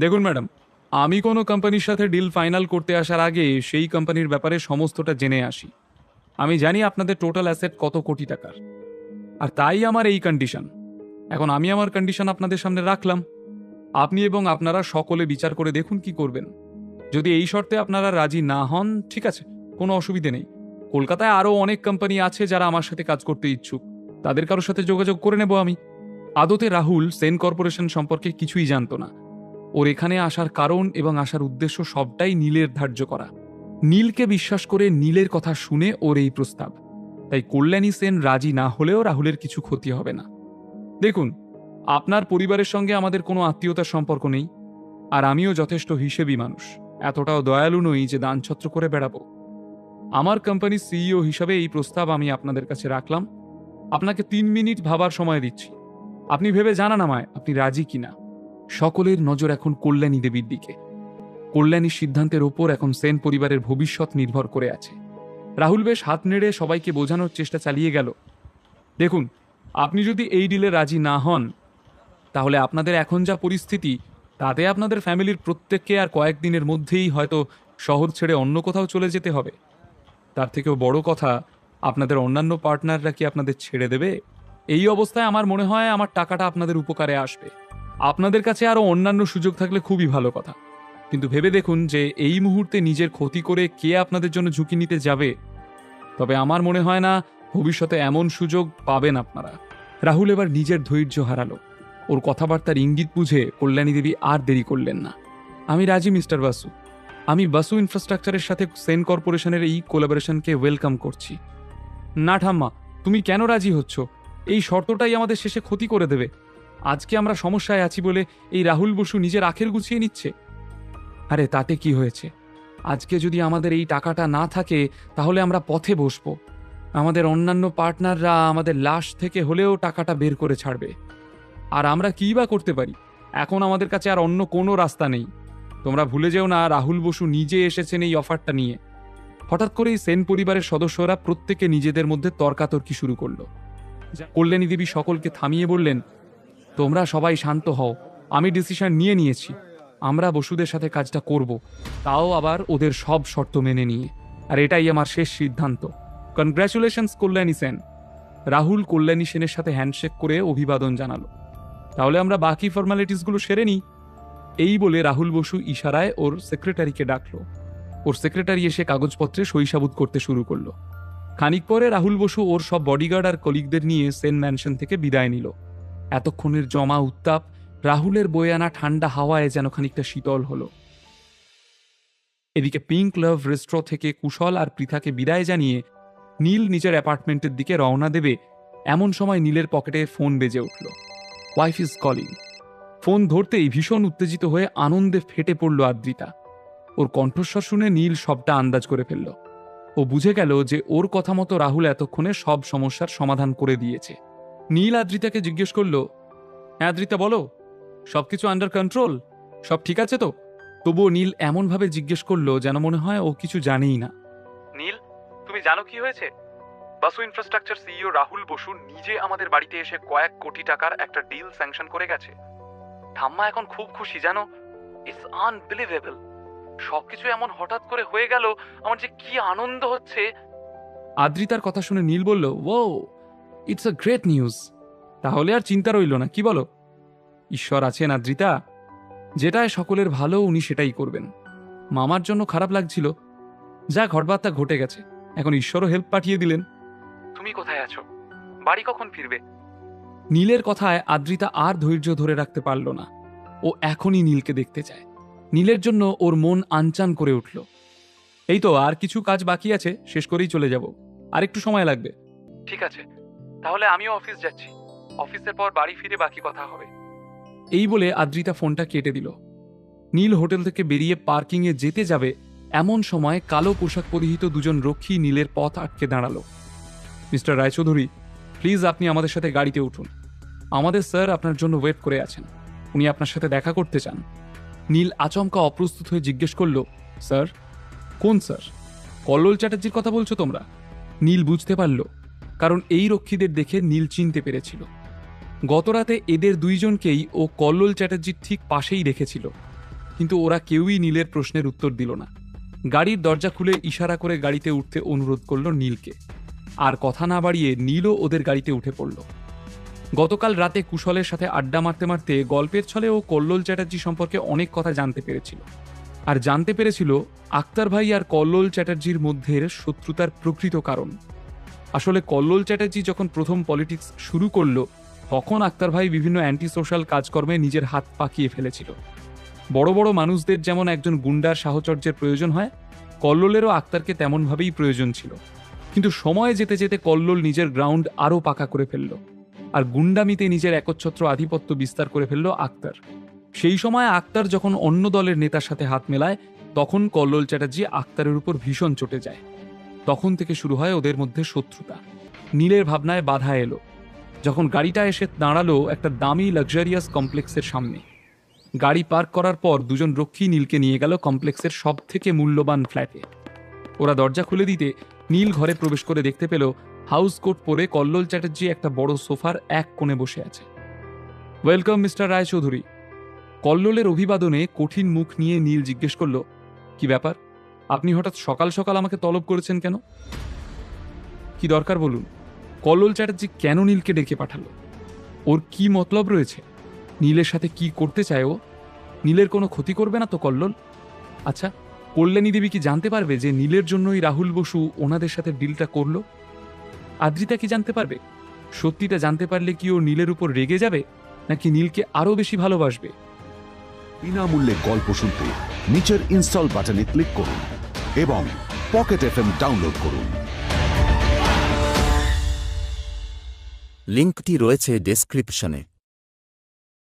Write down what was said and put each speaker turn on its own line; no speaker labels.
দেখুন ম্যাডাম, আমি কোনো কোম্পানির সাথে ডিল ফাইনাল করতে আসার আগে সেই কোম্পানির ব্যাপারে সমস্তটা জেনে আসি। আমি জানি আপনাদের টোটাল অ্যাসেট কত কোটি টাকার। আর তাই আমার এই কন্ডিশন। এখন আমি আমার কন্ডিশন আপনাদের সামনে রাখলাম। আপনি এবং আপনারা সকলে বিচার করে দেখুন কি করবেন। যদি এই শর্তে আপনারা রাজি না হন, ঠিক আছে, কোনো অসুবিধে নেই। কলকাতায় আরও অনেক কোম্পানি আছে যারা আমার সাথে কাজ করতে ইচ্ছুক। তাদের কারোর সাথে যোগাযোগ করে নেব আমি। আদতে রাহুল সেন কর্পোরেশন সম্পর্কে কিছুই জানতো না। ওর এখানে আসার কারণ এবং আসার উদ্দেশ্য সবটাই নীলের ধার্য করা। নীলকে বিশ্বাস করে নীলের কথা শুনে ওর এই প্রস্তাব। তাই কল্যাণী সেন রাজি না হলেও রাহুলের কিছু ক্ষতি হবে না। দেখুন, আপনার পরিবারের সঙ্গে আমাদের কোনো আত্মীয়তার সম্পর্ক নেই, আর আমিও যথেষ্ট হিসেবি মানুষ। এতটাও দয়ালু নই যে দানছত্র করে বেড়াবো। আমার কোম্পানির সিইও হিসাবে এই প্রস্তাব আমি আপনাদের কাছে রাখলাম। আপনাকে তিন মিনিট ভাবার সময় দিচ্ছি। আপনি ভেবে জানান আমায় আপনি রাজি কিনা। সকলের নজর এখন কল্যাণী দেবীর দিকে। কল্যাণীর সিদ্ধান্তের ওপর এখন সেন পরিবারের ভবিষ্যৎ নির্ভর করে আছে। রাহুল বেশ হাত নেড়ে সবাইকে বোঝানোর চেষ্টা চালিয়ে গেল। দেখুন, আপনি যদি এই ডিলে রাজি না হন, তাহলে আপনাদের এখন যা পরিস্থিতি, তাতে আপনাদের ফ্যামিলির প্রত্যেককে আর কয়েকদিনের মধ্যেই হয়তো শহর ছেড়ে অন্য কোথাও চলে যেতে হবে। তার থেকেও বড় কথা, আপনাদের অন্যান্য পার্টনাররা কি আপনাদের ছেড়ে দেবে? এই অবস্থায় আমার মনে হয় আমার টাকাটা আপনাদের উপকারে আসবে। আপনাদের কাছে আরও অন্যান্য সুযোগ থাকলে খুবই ভালো কথা। কিন্তু ভেবে দেখুন যে এই মুহূর্তে নিজের ক্ষতি করে কে আপনাদের জন্য ঝুঁকি নিতে যাবে। তবে আমার মনে হয় না ভবিষ্যতে এমন সুযোগ পাবেন আপনারা। রাহুল এবার নিজের ধৈর্য হারালো। ওর কথাবার্তার ইঙ্গিত বুঝে কল্যাণী দেবী আর দেরি করলেন না। আমি রাজি, মিস্টার বাসু। আমি বাসু ইনফ্রাস্ট্রাকচারের সাথে সেন কর্পোরেশনের এই কোলাবোরেশনকে ওয়েলকাম করছি। না ঠাম্মা, তুমি কেন রাজি হচ্ছ? এই শর্তটাই আমাদের শেষে ক্ষতি করে দেবে। আজকে আমরা সমস্যায় আছি বলে এই রাহুল বসু নিজের আখের গুছিয়ে নিচ্ছে। আরে, তাতে কি হয়েছে? আজকে যদি আমাদের এই টাকাটা না থাকে, তাহলে আমরা পথে বসবো। আমাদের অন্যান্য পার্টনাররা আমাদের লাশ থেকে হলেও টাকাটা বের করে ছাড়বে। আর আমরা কী বা করতে পারি? এখন আমাদের কাছে আর অন্য কোনো রাস্তা নেই। তোমরা ভুলে যেও না, রাহুল বসু নিজে এসেছেন এই অফারটা নিয়ে। হঠাৎ করেই সেন পরিবারের সদস্যরা প্রত্যেকে নিজেদের মধ্যে তর্কাতর্কি শুরু করল। কল্যাণী দেবী সকলকে থামিয়ে বললেন তোমরা সবাই শান্ত হও। আমি ডিসিশন নিয়ে নিয়েছি। আমরা বসুদের সাথে কাজটা করব। তাও আবার ওদের সব শর্ত মেনে নিয়ে। আর এটাই আমার শেষ সিদ্ধান্ত। কনগ্রাচুলেশনস কল্যাণী সেন। রাহুল কল্যাণী সেনের সাথে হ্যান্ডশেক করে অভিবাদন জানালো। তাহলে আমরা বাকি ফর্মালিটিসগুলো সেরে নিই। এই বলে রাহুল বসু ইশারায় ওর সেক্রেটারিকে ডাকলো। ওর সেক্রেটারি এসে কাগজপত্রে সইসাবুত করতে শুরু করল। খানিক পরে রাহুল বসু ওর সব বডিগার্ড আর কলিগদের নিয়ে সেন ম্যানশন থেকে বিদায় নিল। এতক্ষণের জমা উত্তাপ, রাহুলের বয়ে আনা ঠান্ডা হাওয়ায় যেন খানিকটা শীতল হলো। এদিকে পিঙ্ক লাভ রেস্ট্র থেকে কুশল আর পৃথাকে বিদায় জানিয়ে নীল নিজের অ্যাপার্টমেন্টের দিকে রওনা দেবে, এমন সময় নীলের পকেটে ফোন বেজে উঠল। ওয়াইফ ইজ কলিং ফোন ধরতেই ভীষণ উত্তেজিত হয়ে আনন্দে ফেটে পড়ল আদ্রিতা। ওর কণ্ঠস্বর শুনে নীল সবটা আন্দাজ করে ফেলল। ও বুঝে গেল যে ওর কথা মতো রাহুল এতক্ষণে সব সমস্যার সমাধান করে দিয়েছে। নীল আদ্রিতাকে জিজ্ঞেস করল হ্যাঁ আদ্রিতা বলো সবকিছু আন্ডার কন্ট্রোল সব ঠিক আছে তো? তবুও নীল এমনভাবে জিজ্ঞেস করল যেন মনে হয় ও কিছু জানেই না। নীল তুমি জানো কি হয়েছে? বাসু ইনফ্রাস্ট্রাকচার সিইও রাহুল বসু নিজে আমাদের বাড়িতে এসে কয়েক কোটি টাকার একটা ডিল স্যাংশন করে গেছে। ঠাম্মা এখন খুব খুশি জানো? ইটস আনবিলিভেবল সবকিছু এমন হঠাৎ করে হয়ে গেল আমার যে কি আনন্দ হচ্ছে। আদ্রিতার কথা শুনে নীল বলল ও ইটস আ গ্রেট নিউজ তাহলে আর চিন্তা রইল না কি বলো? ঈশ্বর আছেন আদ্রিতা? যেটায় সকলের ভালো উনি সেটাই করবেন। মামার জন্য খারাপ লাগছিল। যা ঘটবার তা ঘটে গেছে। এখন ঈশ্বরও হেল্প পাঠিয়ে দিলেন। তুমি কোথায় আছো? বাড়ি কখন ফিরবে? নীলের কথায় আদ্রিতা আর ধৈর্য ধরে রাখতে পারল না। ও এখনই নীলকে দেখতে চায়। নীলের জন্য ওর মন আনচান করে উঠল। এই তো আর কিছু কাজ বাকি আছে শেষ করেই চলে যাব। আর একটু সময় লাগবে। ঠিক আছে। তাহলে আমিও অফিস যাচ্ছি। অফিসের পর বাড়ি ফিরে বাকি কথা হবে। এই বলে আদ্রিতা ফোনটা কেটে দিল। নীল হোটেল থেকে বেরিয়ে পার্কিংয়ে যেতে যাবে এমন সময় কালো পোশাক পরিহিত দুজন রক্ষী নীলের পথ আটকে দাঁড়াল। মিস্টার রায়চৌধুরী, প্লিজ আপনি আমাদের সাথে গাড়িতে উঠুন। আমাদের স্যার আপনার জন্য ওয়েট করে আছেন। উনি আপনার সাথে দেখা করতে চান। নীল আচমকা অপ্রস্তুত হয়ে জিজ্ঞেস করল, স্যার? কোন স্যার? কল্লোল চ্যাটার্জির কথা বলছো তোমরা? নীল বুঝতে পারল কারণ এই রক্ষীদের দেখে নীল চিনতে পেরেছিল। গতরাতে এদের দুইজনকেই ও কল্লোল চ্যাটার্জির ঠিক পাশেই রেখেছিল। কিন্তু ওরা কেউই নীলের প্রশ্নের উত্তর দিল না। গাড়ির দরজা খুলে ইশারা করে গাড়িতে উঠতে অনুরোধ করল নীলকে। আর কথা না বাড়িয়ে নীলও ওদের গাড়িতে উঠে পড়ল। গতকাল রাতে কুশলের সাথে আড্ডা মারতে মারতে গল্পের ছলে ও কল্লোল চ্যাটার্জি সম্পর্কে অনেক কথা জানতে পেরেছিল। আর জানতে পেরেছিল, আক্তার ভাই আর কল্লোল চ্যাটার্জির মধ্যে শত্রুতার প্রকৃত কারণ। আসলে কল্লোল চ্যাটার্জি যখন প্রথম পলিটিক্স শুরু করল, তখন আক্তার ভাই বিভিন্ন অ্যান্টি সোশ্যাল কাজকর্মে নিজের হাত পাকিয়ে ফেলেছিল। বড় বড় মানুষদের যেমন একজন গুন্ডার সাহচর্যের প্রয়োজন হয়, কল্লোলেরও আক্তারকে তেমনভাবেই প্রয়োজন ছিল। কিন্তু সময় যেতে যেতে কল্লোল নিজের গ্রাউন্ড আরও পাকা করে ফেলল আর গুন্ডামিতে নিজের একচ্ছত্র আধিপত্য বিস্তার করে ফেলল আক্তার। সেই সময় আক্তার যখন অন্য দলের নেতার সাথে হাত মেলায়, তখন কল্লোল চ্যাটার্জি আক্তারের উপর ভীষণ চটে যায়। তখন থেকে শুরু হয় ওদের মধ্যে শত্রুতা। নীলের ভাবনায় বাধা এলো। যখন গাড়িটা এসে দাঁড়াল একটা দামি লাক্সারিয়াস কমপ্লেক্সের সামনে। গাড়ি পার্ক করার পর দুজন রক্ষী নীলকে নিয়ে গেল কমপ্লেক্সের সব থেকে মূল্যবান ফ্ল্যাটে। ওরা দরজা খুলে দিতে নীল ঘরে প্রবেশ করে দেখতে পেল হাউস কোট পরে কল্লোল চ্যাটার্জি একটা বড় সোফার এক কোণে বসে আছে। Welcome, mister Roychowdhury. কল্লোলের অভিবাদনে কঠিন মুখ নিয়ে নীল জিজ্ঞেস করল, কি ব্যাপার? আপনি হঠাৎ সকাল সকাল আমাকে তলব করেছেন কেন? কি দরকার বলুন? কল্লোল চ্যাটার্জি কেন নীলকে ডেকে পাঠালো? ওর কি মতলব রয়েছে? নীলের সাথে কি করতে চায় ও? নীলের কোনো ক্ষতি করবে না তো কল্লোল? আচ্ছা কল্যাণী দেবী কি জানতে পারবে যে নীলের জন্যই রাহুল বসু ওনাদের সাথে ডিলটা করল? আদ্রিতা কি জানতে পারবে? সত্যিটা জানতে পারলে কি ও নীলের উপর রেগে যাবে? নাকি নীলকে আরও বেশি ভালোবাসবে?
বিনামূল্যে গল্প শুনতে নিচের ইনস্টল বাটনে ক্লিক করুন। এবং পকেট এফ ডাউনলোড করুন।
লিঙ্কটি রয়েছে ডেসক্রিপশনে।